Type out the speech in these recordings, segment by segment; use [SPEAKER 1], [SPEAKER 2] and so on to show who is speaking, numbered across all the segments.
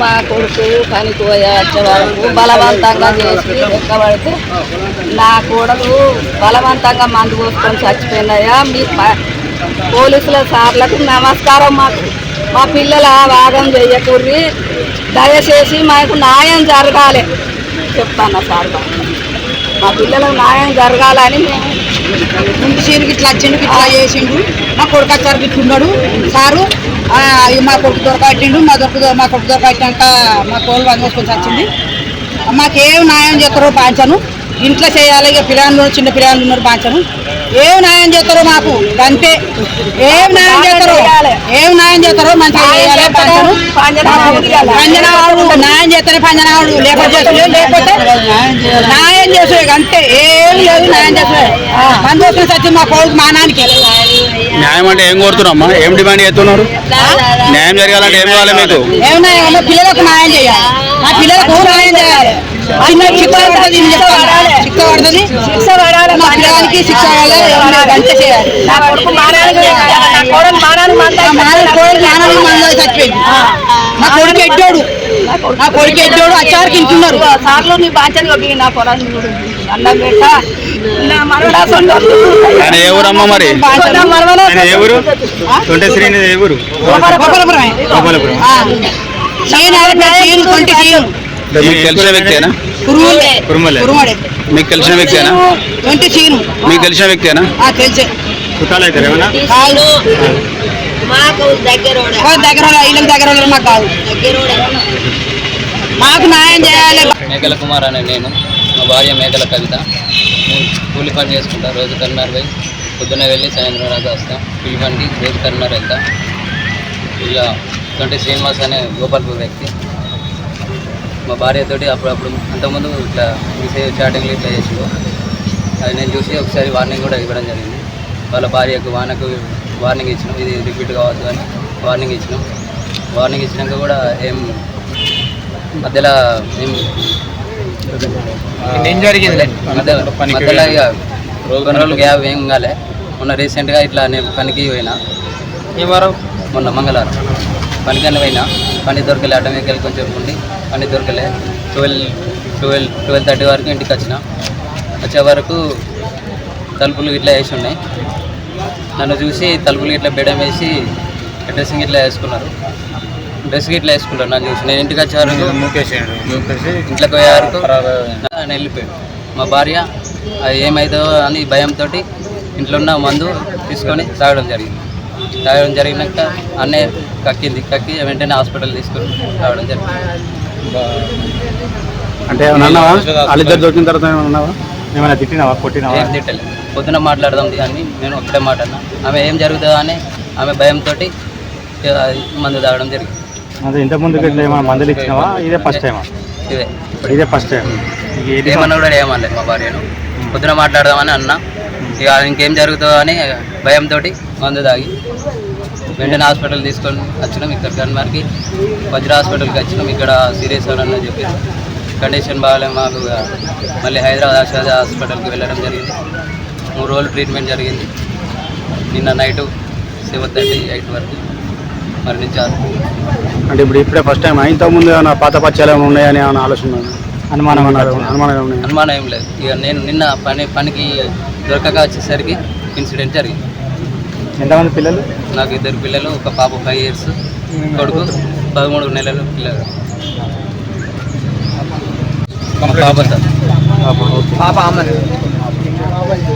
[SPEAKER 1] మా కొడుకు పనికి పోయే వచ్చే వరకు బలవంతంగా చేసి ఎక్కబడితే నా కోడలు బలవంతంగా మందు పోసుకొని చచ్చిపోయినాయా మీ పోలీసుల సార్లకు నమస్కారం మాకు. మా పిల్లల వాదం చెయ్యకూర్రి. దయచేసి మాకు న్యాయం జరగాలి. చెప్తాను సార్. మా పిల్లలకు న్యాయం జరగాలని మేము
[SPEAKER 2] ముందు సీరుకి ఇట్లా వచ్చిండు ఇట్లా చేసిండు. మా కొడుకు వచ్చారు ఇట్లున్నాడు. సారు మా కొడుకు దొరకట్టిండు మా దొరకు మా కొడుకు దొరకట్టాక మా కోళ్ళు బంద్ చేసుకొని వచ్చింది మాకేం న్యాయం చేస్తారో పాంచను ఇంట్లో చేయాలి ఇక పిల్లలు చిన్న పిల్లలు ఉన్నారు పాంచను ఏం న్యాయం చేస్తారో మాకు అంతే. ఏం న్యాయం చేస్తారో ఏం న్యాయం చేస్తారో మంచిగా చేయాలి. పంజనావాడు న్యాయం చేస్తేనే పంజనావాడు లేకపోతే చేస్తలే, లేకపోతే న్యాయం చేసే అంతే. ఏం లేదు న్యాయం చేసే. మంది వచ్చిన సత్యం మా కొడుకు మానానికి.
[SPEAKER 3] న్యాయం అంటే ఏం కోరుతున్నామ్మా ఏం డిమాండ్ చేస్తున్నారు? న్యాయం జరగాలంటే ఏం కావాలి మీకు?
[SPEAKER 2] ఏం న్యాయం? పిల్లలకు న్యాయం చేయాలి. మా పిల్లలకు శిక్ష పడుతుంది నేను. శిక్ష పడుతుంది
[SPEAKER 1] శిక్ష పడాలి
[SPEAKER 2] మా అంతే చేయాలి.
[SPEAKER 1] నా కొడుకు నా కోడలు మానానికి మందు
[SPEAKER 2] చచ్చిపోయింది. మా కొడుకు ఎడ్డోడు. నా కొడుకు ఎడ్డోడు అచ్చారికి ఇంటున్నారు
[SPEAKER 1] సార్లు నీ బాధ్యత నా పొలాన్ని అన్నం పెట్ట. నా
[SPEAKER 3] మరి?
[SPEAKER 1] నా.
[SPEAKER 3] గోపాలపురం.
[SPEAKER 2] ఆ. సీను అంటే సీను. కొంటి
[SPEAKER 3] మీకు తెలిసిన వ్యక్తేనా?
[SPEAKER 2] కురుమలే.
[SPEAKER 3] మీకు తెలిసిన వ్యక్తేనా? మీకు తెలిసిన వ్యక్తేనా?
[SPEAKER 2] ఆ, తెలిసే.
[SPEAKER 3] చుట్టాలు
[SPEAKER 2] కాదు.
[SPEAKER 1] మాకు
[SPEAKER 2] దగ్గర దగ్గర వాళ్ళు మాకు కాదు.
[SPEAKER 1] దగ్గరోడే
[SPEAKER 2] మాకు న్యాయం చేయాలి.
[SPEAKER 4] మేకల కుమార్ అనే నేను. మా భార్య మేకల కవిత. కూలి పని చేసుకుంటాం. రోజు కరీంనగర్ పోయి పొద్దున్న వెళ్ళి సాయంత్రం దాకా వస్తాం. కూలి పనికి రోజు కరీంనగర్ వెళ్తాం. ఇలా అంటే శ్రీనివాస్ అనే గోపాల్పూర్ వ్యక్తి. మా భార్యతోటి అప్పుడప్పుడు అంతకుముందు ఇట్లా మెసేజ్ చాటింగ్లు ఇట్లా చేసిండు. అది నేను చూసి ఒకసారి వార్నింగ్ కూడా ఇవ్వడం జరిగింది. వాళ్ళ భార్యకు వానకు వార్నింగ్ ఇచ్చినాం. ఇది రిపీట్ కావద్దు అని వార్నింగ్ ఇచ్చినాం. వార్నింగ్ ఇచ్చినాక కూడా ఏం మధ్యలో ఏం
[SPEAKER 3] జరిగింది?
[SPEAKER 4] మధ్యలో మధ్యలో ఇక కొన్ని రోజులు గ్యాప్ ఏం కాలే. మొన్న రీసెంట్గా ఇట్లా నేను పనికి పోయినా.
[SPEAKER 3] ఏ వారం?
[SPEAKER 4] మొన్న మంగళవారం. పనికని పోయినా పని దొరకలే అటమేకి వెళ్ళి కొంచెం ఉండి పని దొరకలే. ట్వెల్వ్ ట్వెల్వ్ ట్వెల్వ్ థర్టీ వరకు ఇంటికి వచ్చిన. వచ్చే వరకు తలుపులు ఇట్లా వేసి ఉన్నాయి. నన్ను చూసి తలుపులు ఇట్లా బెడం వేసి డ్రెస్సింగ్ ఇట్లా వేసుకున్నారు. డ్రెస్ ఇట్లా వేసుకుంటారు నన్ను చూసి. నేను ఇంటికి వచ్చే వరకు ఇంట్లోకి పోయే వరకు నేను వెళ్ళిపోయాడు. మా భార్య అది ఏమవుతుందో అని భయంతో ఇంట్లో ఉన్న మందు తీసుకొని తాగడం జరిగింది. తాగడం జరిగినాక అన్నే కక్కింది కక్కి వెంటనే హాస్పిటల్ తీసుకొని రావడం జరిగింది.
[SPEAKER 3] అంటే ఏమన్నా అన్నావా? వాళ్ళిద్దరు దొరికిన తర్వాత ఏమన్నా అన్నావా? ఏమైనా తిట్టినావా? కొట్టినావా?
[SPEAKER 4] ఏం తిట్టలేదు పొద్దున మాట్లాడదాం అని నేను ఒకటే మాట అన్నా. ఆమె ఏం జరుగుతుందో అని ఆమె భయంతో మందు తాగడం జరిగింది.
[SPEAKER 3] అదే ఇంత ముందు ఏమైనా మందులు ఇచ్చినావా? ఇదే ఫస్ట్ టైమా
[SPEAKER 4] ఇదే.
[SPEAKER 3] ఇదే ఫస్ట్ టైం
[SPEAKER 4] ఏమన్నా కూడా ఏమనలేదు మా భార్యను. పొద్దున మాట్లాడదామని అన్నా. ఇక ఇంకేం జరుగుతుందో అని భయంతో మందు తాగి వెంటనే హాస్పిటల్ తీసుకొని వచ్చినాం. ఇక్కడ గన్మార్కి వజ్ర హాస్పిటల్కి వచ్చినాం. ఇక్కడ సీరియస్ అని చెప్పి కండిషన్ బాగాలే మాకు. ఇక మళ్ళీ హైదరాబాద్ ఆశాద హాస్పిటల్కి వెళ్ళడం జరిగింది. మూడు రోజులు ట్రీట్మెంట్ జరిగింది. నిన్న నైటు సెవెన్ థర్టీ ఎయిట్ వరకు మరణించారు.
[SPEAKER 3] అంటే ఇప్పుడు ఇప్పుడే ఫస్ట్ టైం ఇంత ముందు ఏమైనా పాత పచ్చాలు ఏమైనా ఉన్నాయని ఏమైనా ఆలోచన? అనుమానం అనుమానం
[SPEAKER 4] అనుమానం ఏం లేదు. ఇక నేను నిన్న పని పనికి దొరకక వచ్చేసరికి ఇన్సిడెంట్ జరిగింది.
[SPEAKER 3] ఎంతమంది పిల్లలు?
[SPEAKER 4] నాకు ఇద్దరు పిల్లలు ఒక పాప ఫైవ్ ఇయర్స్ కొడుకు పదమూడు నెలలు పిల్లలు. పాప సార్.
[SPEAKER 2] పాప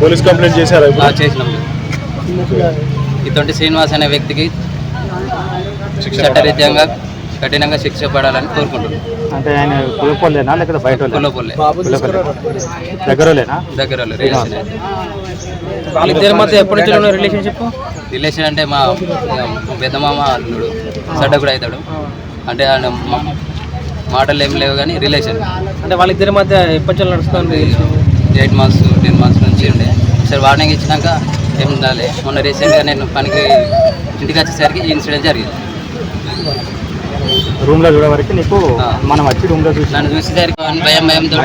[SPEAKER 3] పోలీస్ కంప్లైంట్ చేశారా
[SPEAKER 4] ఆ, చేసినాం. ఇటువంటి శ్రీనివాస్ అనే వ్యక్తికి చట్టరీత్యంగా కఠినంగా శిక్ష పడాలని కోరుకుంటున్నాం.
[SPEAKER 3] అంటే ఆయన కులపోలేనా లేకపోతే బయట
[SPEAKER 4] కులపొల్లే
[SPEAKER 3] దగ్గరలేనా
[SPEAKER 4] దగ్గర వాళ్ళు రిలేషన్ అయితే
[SPEAKER 5] వాళ్ళిద్దరి మధ్య ఎప్పటి నుంచి ఉన్న రిలేషన్షిప్
[SPEAKER 4] రిలేషన్ అంటే మా పెద్దమామ అల్లుడు సడ్డ కూడా అవుతాడు. అంటే ఆయన మాటలు ఏం లేవు కానీ రిలేషన్
[SPEAKER 5] అంటే వాళ్ళిద్దరి మధ్య ఎప్పటి నుంచి నడుస్తుంది
[SPEAKER 4] ఎయిట్ మంత్స్ టెన్ మంత్స్ నుంచి ఉండే. సరే వార్నింగ్ ఇచ్చినాక ఏం ఉండాలి మొన్న రీసెంట్గా నేను పనికి ఇంటికి వచ్చేసరికి ఈ ఇన్సిడెంట్ జరిగింది.
[SPEAKER 3] రూమ్లో చూడే వరకు నీకు. మనం వచ్చి రూమ్లో చూసి
[SPEAKER 4] నన్ను చూసేసరికి భయం భయంతో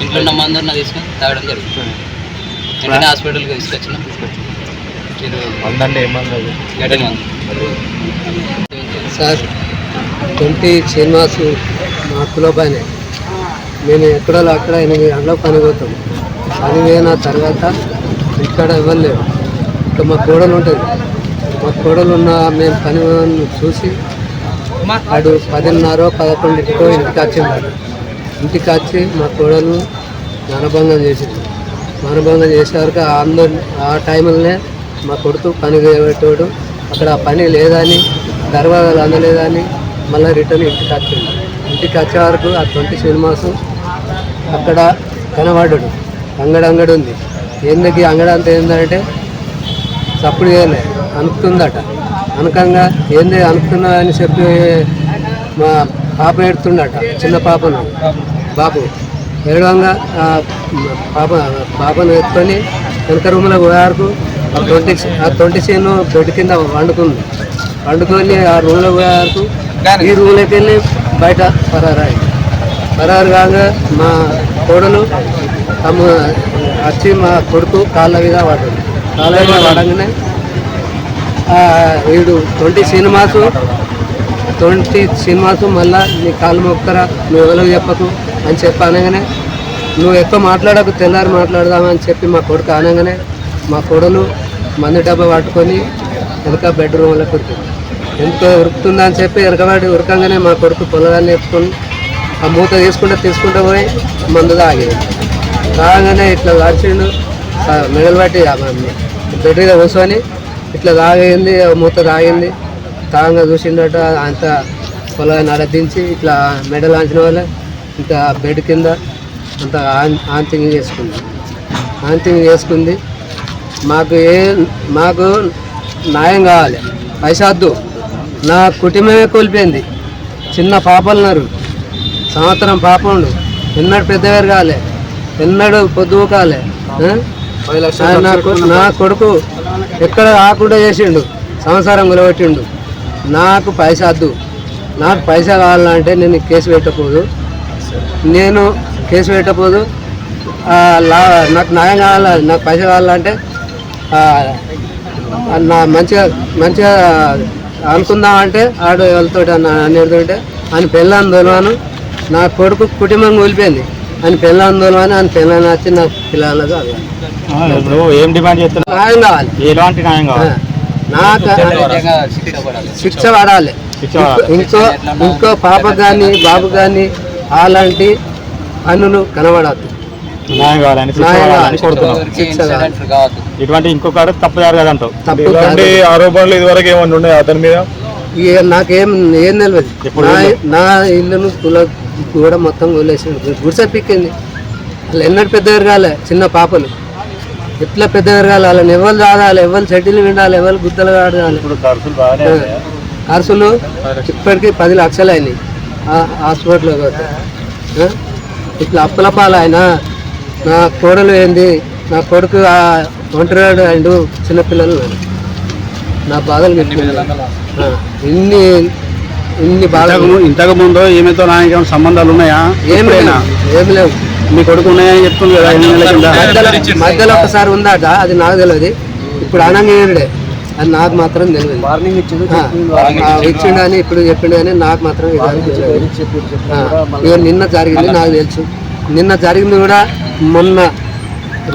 [SPEAKER 4] ఇంట్లో ఉన్న మందు తీసుకొని తాగడం జరిగింది వెంటనే హాస్పిటల్కి తీసుకొచ్చిన గడ్డని మందు
[SPEAKER 2] సార్
[SPEAKER 6] ట్వంటీ శ్రీనివాస్ మా కులబాయినే మేము ఎక్కడో అక్కడ ఎనిమిది గంటలకు పని పోతాం పని పోయిన తర్వాత ఇక్కడ ఇవ్వలేము ఇంకా మా కోడలు ఉంటుంది మా కోడలు ఉన్న మేము పని చూసి వాడు పదిన్నర పదకొండింటికో ఇంటికి వచ్చిండు ఇంటికి వచ్చి మా కోడలు మానభంగం చేసింది. మానభంగం చేసేవరకు అందరు ఆ టైంలోనే మా కొడుకు పని చేయబెట్టేవాడు. అక్కడ ఆ పని లేదని దర్వాజాలు అందలేదని మళ్ళీ రిటర్న్ ఇంటికి వచ్చిండు ఇంటికి వచ్చే వరకు ఆ ట్వంటీ సినిమాస్ అక్కడ కనబడ్డాడు. అంగడంగడు అంగడి ఉంది. ఎందుకు అంగడంతా ఏంటంటే చప్పుడు చేయలేదు అనుకుతుందట. అనకంగా ఏంది అనుకున్నా అని చెప్పి మా పాప ఎడుతుండట చిన్న పాపను. బాబు ఏడవంగా ఆ పాప పాపను ఎత్తుకొని వెనక రూమ్లో పోయారు ఆ తొంటి ఆ తొంటి సీను బెడ్ కింద వండుకుంది. వండుకొని ఆ రూమ్లో పోయారు ఈ రూమ్లోకి వెళ్ళి బయట పరారాయి పరారు కాగా మా కోడలు తమ వచ్చి మా కొడుకు కాళ్ళ మీద పడ్డాడు కాళ్ళ మీద పడగానే ఏడు వీడు ట్వంటీ సినిమాస్ ట్వంటీ సినిమాస్ మళ్ళీ నీ కాళ్ళు మొక్కరా నువ్వు ఎవరికి చెప్పకు అని చెప్పి అనగానే నువ్వు ఎక్కువ మాట్లాడకు తెల్లారి మాట్లాడదామని చెప్పి మా కొడుకు అనగానే మా కొడలు మందు డబ్బా పట్టుకొని వెనక బెడ్రూమ్లో ఉరికింది ఎంత ఉరుకుతుందని చెప్పి వెనకబడి ఉరకంగానే మా కొడుకు పొలగాన్ని ఎత్తుకొని ఆ మూత తీసుకుంటే తీసుకుంటూ పోయి మందు తాగేది తాగంగానే ఇట్లా నడిచిండు మెడలు పట్టి బెడ్రీగా కూర్చొని ఇట్లా తాగింది మూత తాగింది. తాగంగా చూసిండట అంత పొలగా నడదించి ఇట్లా మెడలు ఆంచిన వాళ్ళే ఇంకా బెడ్ కింద అంత ఆంతింగ్ చేసుకుంది. ఆంతింగ్ చేసుకుంది. మాకు ఏ మాకు న్యాయం కావాలి. పైసాద్దు నా కుటుంబమే కోల్పోయింది. చిన్న పాపలున్నారు సంవత్సరం పాపండు ఎన్నడు పెద్దవారు కాలే. ఎన్నడు పొద్దువు కాలే నా కొడుకు ఎక్కడ ఆకుండా చేసిండు. సంసారం గులబెట్టిండు నాకు పైసా వద్దు. నాకు పైసా కావాలంటే నేను కేసు పెట్టకపోదు. నేను కేసు లా నాకు న్యాయం కావాలి నాకు పైసా కావాలంటే నా మంచిగా మంచిగా అనుకుందామంటే ఆడు వెళ్తాడు అన్న అనేడుతుంటే ఆయన పెళ్ళాన్ని తోలవాను నా కొడుకు కుటుంబం కూలిపోయింది. ఆయన పెళ్ళాన్ని తోలవాను ఆయన పెళ్ళాన్ని వచ్చి నా పిల్లలకు అడగాలి
[SPEAKER 3] ఇప్పుడు ఏం డిమాండ్ చేస్తున్నారు?
[SPEAKER 6] న్యాయం కావాలి.
[SPEAKER 3] ఎలాంటి న్యాయం
[SPEAKER 6] ఆ,
[SPEAKER 3] కావాలి
[SPEAKER 6] నాకు
[SPEAKER 4] శిక్ష పడాలి.
[SPEAKER 6] శిక్ష పడాలి. ఇంకో ఇంకో పాప కానీ బాబు కానీ అలాంటి పనులు కనబడద్దు.
[SPEAKER 3] న్యాయం కావాలని శిక్ష
[SPEAKER 6] న్యాయం
[SPEAKER 3] పడాలని
[SPEAKER 6] కావాలి.
[SPEAKER 3] కోరుతున్నాం.
[SPEAKER 4] ఎవరికి ఇన్సిడెంట్ కావద్దు.
[SPEAKER 3] ఇటువంటి ఇంకొక తప్పదారు కదంటావు
[SPEAKER 6] తప్పు
[SPEAKER 7] ఇలాంటి
[SPEAKER 6] కాదు.
[SPEAKER 7] ఆరోపణలు ఇదివరకు ఏమన్నా ఉన్నాయి అతని మీద?
[SPEAKER 6] ఇక నాకేం ఏం తెలియదు
[SPEAKER 3] ఎప్పుడు
[SPEAKER 6] నా? నా ఇల్లును కుల కూడా మొత్తం కొలేసింది గుడిసె పిక్కింది వాళ్ళు ఎన్నడూ పెద్దవారు కాలే చిన్న పాపలు ఎట్లా పెద్దవారు కాలే వాళ్ళని ఎవరు చాదాలి ఎవరు చెడ్డీలు వినాలి ఎవరు గుద్దలు
[SPEAKER 3] ఇప్పుడు ఖర్చులు
[SPEAKER 6] ఇప్పటికీ పది లక్షలు అయినాయి. పోతే. ఆ? ఇట్లా అప్పుల పాలైన నా కోడలు ఏంది నా కొడుకు ఆ ఒంటరివాడు అండు చిన్నపిల్లలు. నా బాధలు ఇన్ని ఇన్ని బాధలు.
[SPEAKER 3] ఇంతకు ముందు ఈమెతో ఏమైనా సంబంధాలు ఉన్నాయా?
[SPEAKER 6] ఏమి
[SPEAKER 3] ఎప్పుడైనా
[SPEAKER 6] లేవు ఏమి లేవు.
[SPEAKER 3] మీ కొడుకు ఉన్నాయని చెప్తుంది కదా ఎన్ని నెలల కింద?
[SPEAKER 6] మధ్యలో ఒకసారి ఉందాట అది నాకు తెలియదు. ఇప్పుడు అనంగేయుడే అది నాకు మాత్రం తెలియదు. వార్నింగ్ ఇచ్చిండు ఇచ్చిండు. అని ఇప్పుడు చెప్పిండు కానీ నాకు మాత్రం ఇక నిన్న జరిగింది నాకు తెలుసు. నిన్న జరిగింది కూడా మొన్న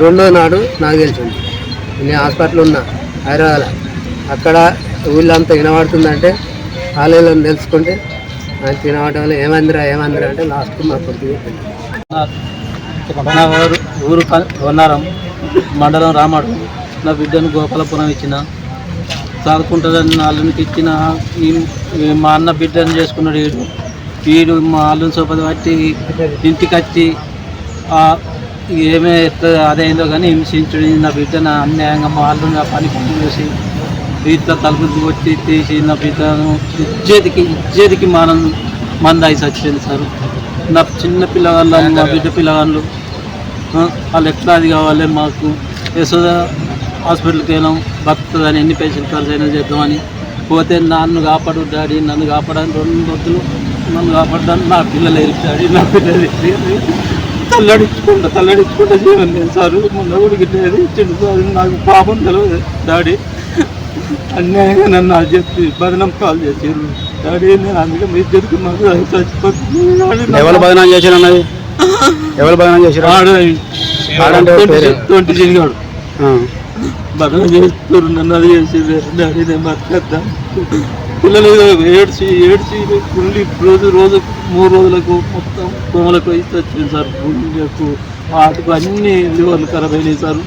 [SPEAKER 6] రెండో నాడు నాకు తెలిసింది నేను హాస్పిటల్ ఉన్నా హైదరాబాద్ అక్కడ ఊళ్ళంతా వినబడుతుందంటే ఆలయంలో తెలుసుకుంటే నాకు వల్ల ఏమందిరా ఏమందిరా అంటే లాస్ట్ మా కొడుకు
[SPEAKER 5] నా ఊరు ఊరు వన్నారం మండలం రామాడు. నా బిడ్డను గోపాలపురం ఇచ్చిన. చదువుకుంటుందని నా ఇచ్చిన. మా అన్న బిడ్డను చేసుకున్నాడు వీడు. వీడు మా అల్లుని సోపతి పట్టి ఇంటికి వచ్చి ఏమే ఎట్లా అదైందో కానీ హింసించుడు. నా బిడ్డను అన్యాయంగా మా అల్లుని పని పని చేసి ఇట్లా తలుపులు కొట్టి తీసి నా బిడ్డను ఇజ్జేదికి ఇజ్జేదికి మనం మందాయి చచ్చింది సార్. నా చిన్న పిల్లగాళ్ళు నా బిడ్డ పిల్లగాళ్ళు వాళ్ళు ఎట్లా అది కావాలి మాకు? యశోద హాస్పిటల్కి వెళ్ళాం బతుకుతుందని ఎన్ని పేషెంట్ ఖర్చు అయినా చేద్దామని. పోతే నన్ను కాపాడు డాడీ నన్ను కాపాడని రెండు రోజులు నన్ను కాపాడడానికి నా పిల్లలు ఎరి డాడీ నా పిల్లలు ఎరి తల్లడించుకుంటా తల్లడించుకుంటా జీవన్ సార్. మొన్న కూడా గిట్టేది ఇచ్చిండు నాకు పాపం తెలియదు డాడీ. అన్యాయంగా నన్ను అది చెప్పి బదనం కాల్ చేసారు డాడీ నేను అందుకే మీ ఇద్దరికి మాకు చచ్చిపోతుంది.
[SPEAKER 3] ఎవరు బదనాం చేసిరు అన్నది? ఎవరు బదనాం చేసిరు?
[SPEAKER 5] ట్వంటీ చినిగాడు
[SPEAKER 3] ఆ.
[SPEAKER 5] బదనం చేస్తారు నన్ను అది చేసేది డాడీ నేను బతకద్దా? పిల్లలు ఏడ్చి ఏడ్చి గుండె రోజు రోజు మూడు రోజులకు మొత్తం కోమలకు ఇస్తే వచ్చింది సార్. గుండెకు వాటికి అన్ని లివర్లు ఖరాబ్ అయినాయి సార్.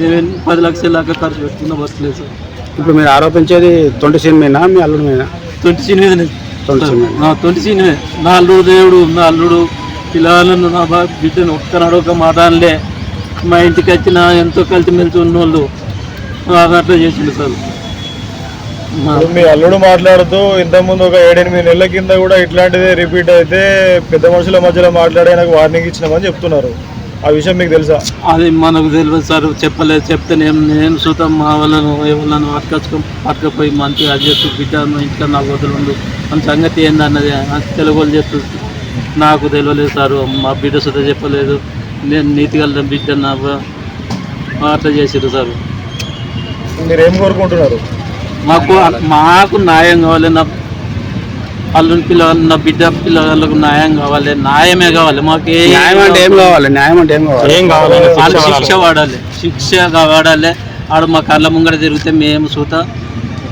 [SPEAKER 5] నేను పది లక్షల దాకా ఖర్చు పెట్టుకున్న బతలేదు సార్.
[SPEAKER 3] ఇప్పుడు మీరు ఆరోపించేది తొంటి సీన్ మీద మీ అల్లుడి మీద
[SPEAKER 5] ట్వంటీ సీన్
[SPEAKER 3] తొంటి సీన్ మీద
[SPEAKER 5] నా సీన్ నా అల్లుడు దేవుడు నా అల్లుడు పిల్లలను నా బా బిడ్డను ఒక్కనాడు ఒక మాట అనలే మా ఇంటికి వచ్చిన ఎంతో కలిసి మెలిసి ఉన్నోళ్ళు. నాకు అట్లా చేసిండు సార్. మీ
[SPEAKER 7] అల్లుడు మాట్లాడుతూ ఇంతకుముందు ఒక ఏడెనిమిది నెలల కింద కూడా ఇట్లాంటిదే రిపీట్ అయితే పెద్ద మనుషుల మధ్యలో మాట్లాడే నాకు వార్నింగ్ ఇచ్చినామని చెప్తున్నారు. ఆ విషయం మీకు తెలుసా?
[SPEAKER 5] అది మనకు తెలియదు సార్ చెప్పలేదు. చెప్తే నేను నేను సుతం మా వాళ్ళను ఎవరిని పట్టుకొచ్చుకో పట్టుకపోయి మంచిగా అది చెప్పి బిడ్డ ఇంట్లో నా వదులుండు మన సంగతి ఏందన్నది నాకు తెలుగు వాళ్ళు చెప్తుంది నాకు తెలియలేదు సార్ మా బిడ్డ సుత చెప్పలేదు. నేను నీతిగల బిడ్డ నా అట్లా చేసారు సార్.
[SPEAKER 7] మీరు ఏం కోరుకుంటున్నారు?
[SPEAKER 5] మాకు మాకు న్యాయం కావాలి నా అల్లుని పిల్లగాళ్ళు నా బిడ్డ పిల్లగాళ్ళకు న్యాయం కావాలి న్యాయమే కావాలి. మాకు ఏ-
[SPEAKER 3] న్యాయం అంటే ఏం కావాలి? న్యాయం అంటే ఏం కావాలి?
[SPEAKER 7] ఏం
[SPEAKER 5] వాళ్ళు శిక్ష వాడాలి. శిక్ష వాడాలి. ఆడ మా కళ్ళ ముంగడ తిరిగితే మేము సూత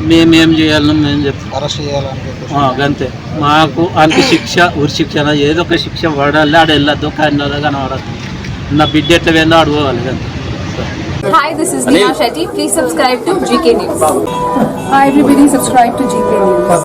[SPEAKER 5] మేమేం చేయాలని మేము చెప్తాం. అంతే మాకు అంత శిక్ష ఉరి శిక్ష ఏదో ఒక శిక్ష వాడాలి. ఆడ వెళ్ళొద్దు కానీ కనబడద్దు. నా బిడ్డ ఎట్లా వెళ్ళో అడుకోవాలి అంతే
[SPEAKER 8] Hi, this is Neha Shetty. Please subscribe to GK News.
[SPEAKER 9] Hi everybody, subscribe to GK News.